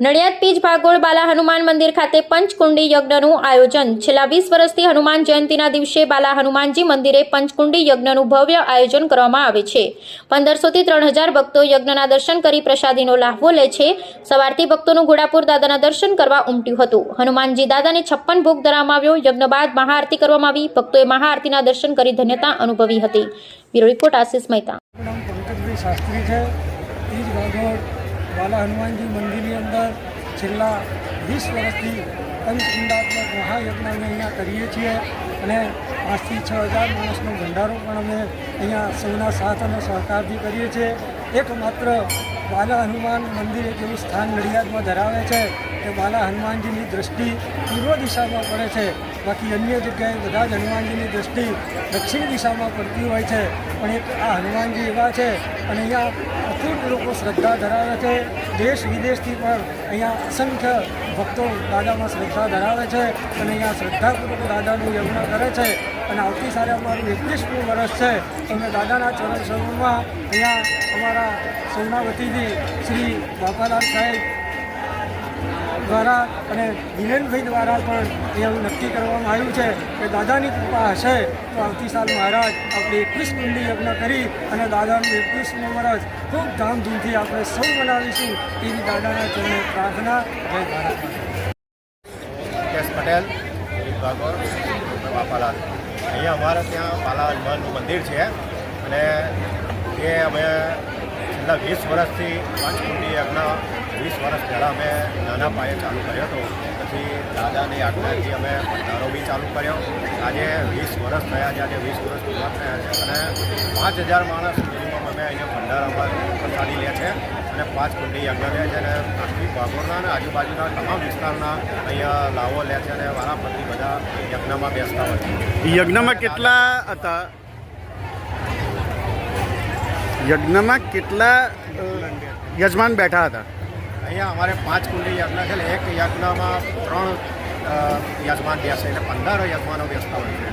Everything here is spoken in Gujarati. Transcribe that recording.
નડિયાદ પીજ ભાગોળ બાલા હનુમાન મંદિર ખાતે પંચકુંડી યજ્ઞનું આયોજન. છેલ્લા વીસ વર્ષથી હનુમાન જયંતિના દિવસે બાલા હનુમાનજી મંદિરે પંચકુંડી યજ્ઞનું ભવ્ય આયોજન કરવામાં આવે છે. પંદરસોથી ત્રણ હજાર ભક્તો યજ્ઞના દર્શન કરી પ્રસાદીનો લાહવો લે છે. સવારથી ભક્તોનું ઘોડાપુર દાદાના દર્શન કરવા ઉમટ્યું હતું. હનુમાનજી દાદાને છપ્પન ભોગ ધરાવવામાં આવ્યો. યજ્ઞ બાદ મહાઆરતી કરવામાં આવી. ભક્તોએ મહાઆરતીના દર્શન કરી ધન્યતા અનુભવી હતી. Bureau report Ashish Mehta. Shastri છે. બાલા હનુમાનજી મંદિરની અંદર છેલ્લા વીસ વર્ષથી પંચકુંડાત્મક મહાયજ્ઞ અમે અહીંયા કરીએ છીએ અને પાંચથી છ હજાર માણસનો ભંડારો પણ અમે અહીંયા સૌના સાથ અને સહકારથી કરીએ છીએ. એકમાત્ર બાલા હનુમાન મંદિર એક એવું સ્થાન નડિયાદમાં ધરાવે છે કે બાલા હનુમાનજીની દ્રષ્ટિ પૂર્વ દિશામાં પડે છે. બાકી અન્ય જગ્યાએ બધા જ હનુમાનજીની દ્રષ્ટિ દક્ષિણ દિશામાં પડતી હોય છે. પણ એક આ હનુમાનજી એવા છે અને અહીંયા અતૂટ લોકો શ્રદ્ધા ધરાવે છે. દેશ વિદેશથી પણ અહીંયા અસંખ્ય ભક્તો દાદામાં શ્રદ્ધા ધરાવે છે અને અહીંયા શ્રદ્ધાપૂર્વક દાદાનું યજ્ઞ કરે છે અને આવતી સાલે અમારું એકવીસમું વર્ષ છે. અમે દાદાના ચરણ સરોવરમાં અહીંયા અમારા સૌના શ્રી બાપાલાલ સાહેબ દ્વારા અને વિરેનભાઈ દ્વારા પણ એવું નક્કી કરવામાં આવ્યું છે કે દાદાની કૃપા હશે તો આવતી સાલ મહારાજ આપણે એકવીસ કુંડી યજ્ઞ કરી અને દાદાનું એકવીસમું વર્ષ ખૂબ ધામધૂમથી આપણે સૌ મનાવીશું એવી દાદાના ચરણે પ્રાર્થના. જય ભારત પટેલ ભાગોર બાપાલાલ. અહીંયા અમારે ત્યાં બાલા હનુમાનનું મંદિર છે અને એ અમે છેલ્લા વીસ વર્ષથી પાંચકુંડી યજ્ઞ વીસ વર્ષ પહેલાં અમે નાના પાયે ચાલુ કર્યો હતો. પછી દાદાની આજ્ઞાથી અમે ભંડારો બી ચાલુ કર્યો. આજે વીસ વર્ષ થયા છે, આજે વીસ વર્ષ પૂરા થયા છે. અને પાંચ હજાર માણસ મિનિમમ અમે અહીંયા ભંડારામાં પ્રસાદી લે છે. અને પાંચ કુંડી યજ્ઞ લે છે અને આખી ભાગોળના અને આજુબાજુના તમામ વિસ્તારના અહીંયા લાવો લે છે અને વારાફરતી બધા યજ્ઞમાં બેસતા હોય છે. યજ્ઞમાં કેટલા હતા? યજ્ઞમાં કેટલા યજમાન બેઠા હતા? અહીંયા અમારે પાંચ કુંડી યજ્ઞ છે એટલે એક યજ્ઞમાં ત્રણ યજમાન બેસે એટલે પંદર યજમાનો બેસતા હોય છે.